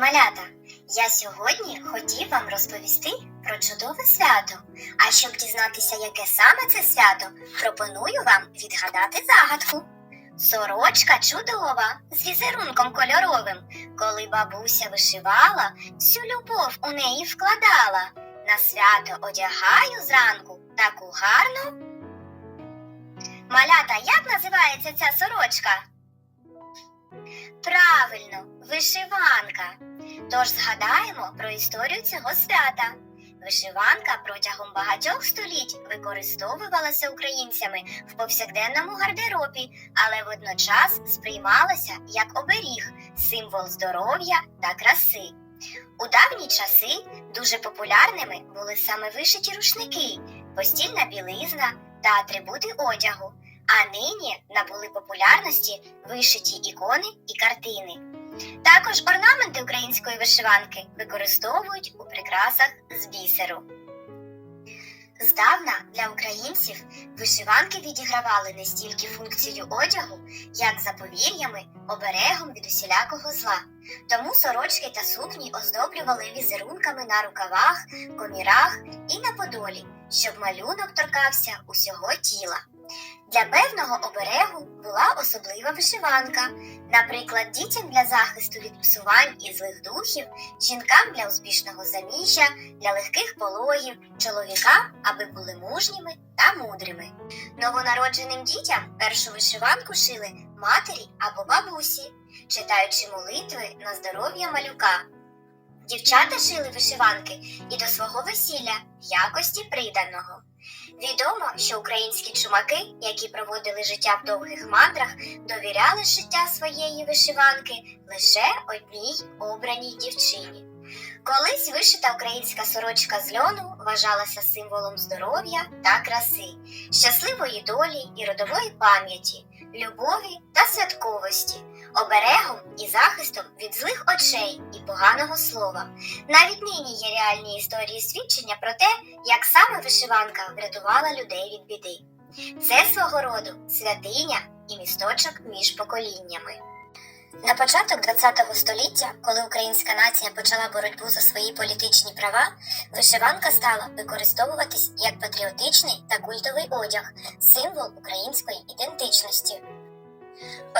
малята! Я сьогодні хотів вам розповісти про чудове свято. А щоб дізнатися, яке саме це свято, пропоную вам відгадати загадку. Сорочка чудова, з візерунком кольоровим, коли бабуся вишивала, всю любов у неї вкладала. На свято одягаю зранку таку гарну. Малята, як називається ця сорочка? Правильно, вишиванка. Тож згадаємо про історію цього свята. Вишиванка протягом багатьох століть використовувалася українцями в повсякденному гардеробі, але водночас сприймалася як оберіг, символ здоров'я та краси. У давні часи дуже популярними були саме вишиті рушники, постільна білизна та атрибути одягу. А нині набули популярності вишиті ікони і картини. Також орнаменти української вишиванки використовують у прикрасах з бісеру. Здавна для українців вишиванки відігравали не стільки функцію одягу, як за повір'ями, оберегом від усілякого зла. Тому сорочки та сукні оздоблювали візерунками на рукавах, комірах і на подолі, щоб малюнок торкався усього тіла. Для певного оберегу була особлива вишиванка, наприклад, дітям для захисту від псувань і злих духів, жінкам для успішного заміжжя, для легких пологів, чоловікам, аби були мужніми та мудрими. Новонародженим дітям першу вишиванку шили матері або бабусі, читаючи молитви на здоров'я малюка. Дівчата шили вишиванки і до свого весілля в якості приданого. Відомо, що українські чумаки, які проводили життя в довгих мандрах, довіряли життя своєї вишиванки лише одній обраній дівчині. Колись вишита українська сорочка з льону вважалася символом здоров'я та краси, щасливої долі і родової пам'яті, любові та святковості, оберегом і захистом від злих очей поганого слова. Навіть нині є реальні історії свідчення про те, як саме вишиванка врятувала людей від біди. Це свого роду святиня і місточок між поколіннями. На початок ХХ століття, коли українська нація почала боротьбу за свої політичні права, вишиванка стала використовуватись як патріотичний та культовий одяг, символ української ідентичності.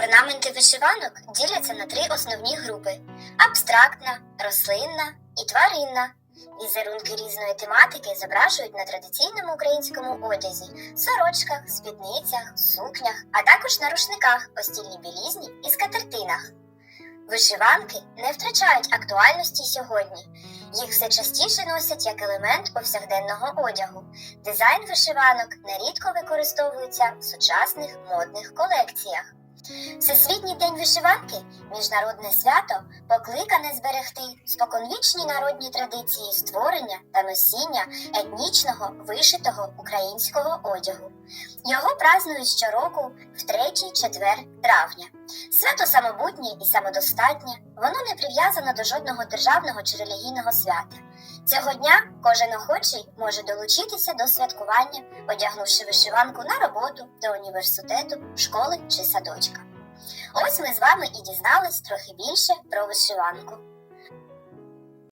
Орнаменти вишиванок діляться на три основні групи: абстрактна, рослинна і тваринна. Візерунки різної тематики зображують на традиційному українському одязі, сорочках, спідницях, сукнях, а також на рушниках, постільній білізні і скатертинах. Вишиванки не втрачають актуальності сьогодні. Їх все частіше носять як елемент повсякденного одягу. Дизайн вишиванок нерідко використовується в сучасних модних колекціях. Всесвітній день вишиванки міжнародне свято покликане зберегти споконвічні народні традиції створення та носіння етнічного вишитого українського одягу. Його празнують щороку в третій четвер травня. Свято самобутнє і самодостатнє, воно не прив'язано до жодного державного чи релігійного свята. Цього дня кожен охочий може долучитися до святкування, одягнувши вишиванку на роботу, до університету, школи чи садочка. Ось ми з вами і дізнались трохи більше про вишиванку.